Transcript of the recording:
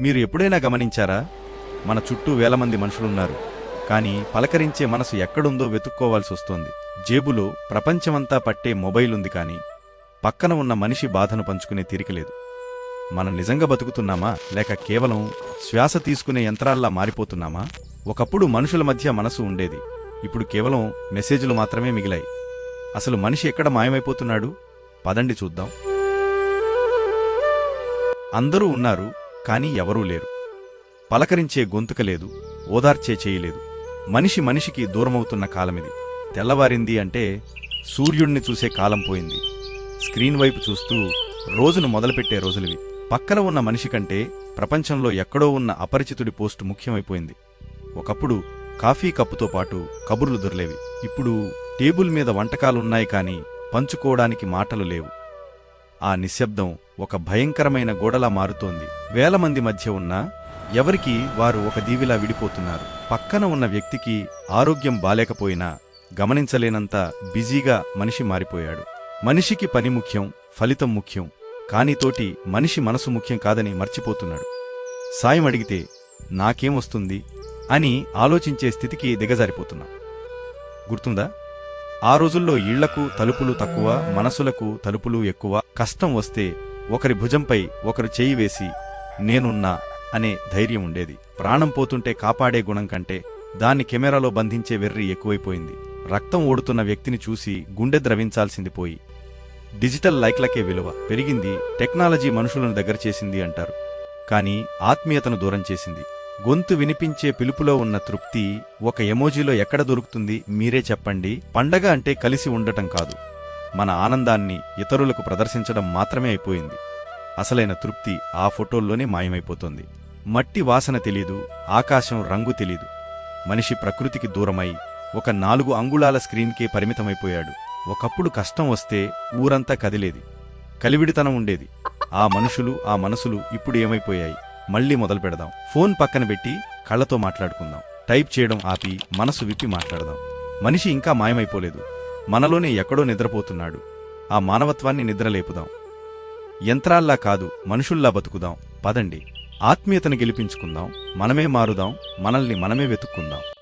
మీరు ఎప్పుడైనా గమనించారా? మన చుట్టూ వేల మంది మనుషులున్నారు. కానీ పలకరించే మనసు ఎక్కడుందో వెతుక్కోవాల్సి వస్తోంది. జేబులో ప్రపంచమంతా పట్టే మొబైల్ ఉంది కానీ పక్కన ఉన్న మనిషి బాధను పంచుకునే తీరికలేదు మనం నిజంగా బతుకుతున్నామా? లేక కేవలం శ్వాస తీసుకునే యంత్రాల్లా మారిపోతున్నామా? ఒకప్పుడు మనుషుల మధ్య మనసు ఉండేది. ఇప్పుడు కేవలం మెసేజ్లు మాత్రమే మిగిలాయి. అసలు మనిషి ఎక్కడ మాయమైపోతున్నాడు? పదండి చూద్దాం. అందరూ ఉన్నారు కానీ ఎవరూ లేరు. పలకరించే గొంతుక లేదు ఓదార్చే చేయలేదు మనిషి మనిషికి దూరమవుతున్న కాలమిది. తెల్లవారింది అంటే సూర్యుడిని చూసే కాలం పోయింది. స్క్రీన్ వైపు చూస్తూ రోజును మొదలుపెట్టే రోజులివి. పక్కన ఉన్న మనిషి కంటే ప్రపంచంలో ఎక్కడో ఉన్న అపరిచితుడి పోస్టు ముఖ్యమైపోయింది. ఒకప్పుడు కాఫీ కప్పుతో పాటు కబుర్లు దొరలేవి. ఇప్పుడు టేబుల్ మీద వంటకాలున్నాయి కానీ పంచుకోవడానికి మాటలు లేవు. ఆ నిశ్శబ్దం ఒక భయంకరమైన గోడలా మారుతోంది. వేల మంది మధ్య ఉన్నా ఎవరికి వారు ఒక దీవిలా విడిపోతున్నారు. పక్కన ఉన్న వ్యక్తికి ఆరోగ్యం బాలేకపోయినా గమనించలేనంత బిజీగా మనిషి మారిపోయాడు. మనిషికి పని ముఖ్యం ఫలితం ముఖ్యం కాని తోటి మనిషి మనసు ముఖ్యం కాదని మర్చిపోతున్నాడు. సాయం అడిగితే నాకేం వస్తుంది? అని ఆలోచించే స్థితికి దిగజారిపోతున్నాం. గుర్తుందా? ఆ రోజుల్లో ఇళ్ళకు తలుపులు తక్కువ మనసులకు తలుపులు ఎక్కువ కష్టం వస్తే ఒకరి భుజంపై ఒకరు చేయి వేసి నేనున్నా అనే ధైర్యం ఉండేది. ప్రాణం పోతుంటే కాపాడే గుణం కంటే దాన్ని కెమెరాలో బంధించే వెర్రి ఎక్కువైపోయింది. రక్తం ఓడుతున్న వ్యక్తిని చూసి గుండె ద్రవించాల్సింది పోయి డిజిటల్ లైక్లకే విలువ. పెరిగింది టెక్నాలజీ మనుషులను దగ్గర చేసింది అంటారు. కానీ ఆత్మీయతను దూరం చేసింది. గొంతు వినిపించే పిలుపులో ఉన్న తృప్తి ఒక ఎమోజీలో ఎక్కడ దొరుకుతుంది మీరే చెప్పండి. పండగ అంటే కలిసి ఉండటం కాదు. మన ఆనందాన్ని ఇతరులకు ప్రదర్శించడం మాత్రమే అయిపోయింది. అసలైన తృప్తి ఆ ఫోటోల్లోనే మాయమైపోతుంది. మట్టి వాసన తెలీదు ఆకాశం రంగు తెలీదు. మనిషి ప్రకృతికి దూరమై ఒక నాలుగు అంగుళాల స్క్రీన్కే పరిమితమైపోయాడు. ఒకప్పుడు కష్టం వస్తే ఊరంతా కదిలేది. కలివిడితనం ఉండేది. ఆ మనుషులు ఆ మనసులు ఇప్పుడు ఏమైపోయాయి? మళ్ళీ మొదలు పెడదాం. ఫోన్ పక్కన పెట్టి కళ్ళతో మాట్లాడుకుందాం. టైప్ చేయడం ఆపి మనసు విప్పి మాట్లాడదాం. మనిషి ఇంకా మాయమైపోలేదు. మనలోనే ఎక్కడో నిద్రపోతున్నాడు. ఆ మానవత్వాన్ని నిద్రలేపుదాం. యంత్రాల్లా కాదు మనుషుల్లా బతుకుదాం. పదండి. ఆత్మీయతను గెలిపించుకుందాం. మనమే మారుదాం. మనల్ని మనమే వెతుక్కుందాం.